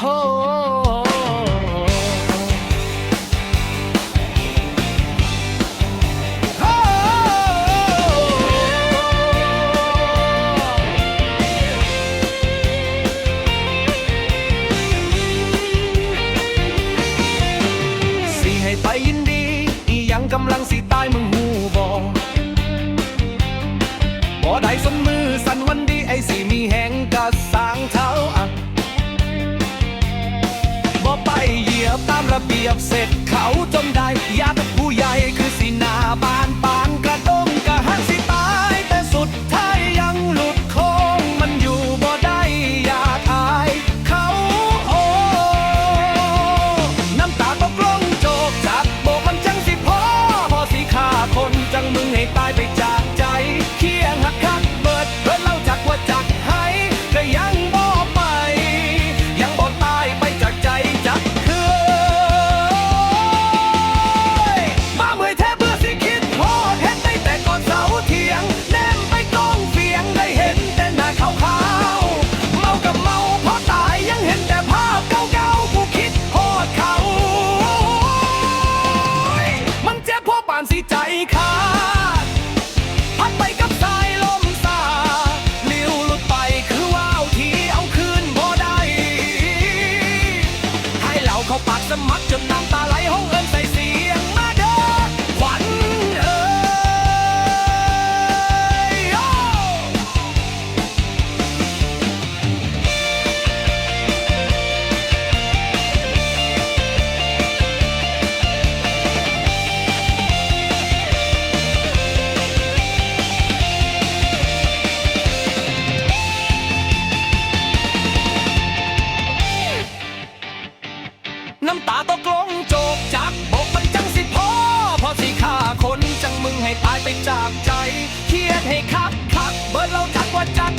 โฮสิให้ไปยินดีอียังกำลังสิตายมึงหูบอบอได้สนมือสันวันดีไอ้สิมีแหงกะสางเท้า ยียบเสร็จเขาจนได้ยัด เข้าปากสมัครจนน้ำตาไหลห้องเอิญใส่สี น้ำตาตกลงจบจักบอกมันจังสิพ่อพอสิฆ่าคนจังมึงให้ตายไปจากใจ เครียดให้คักคักเบิดเราจักว่าจัด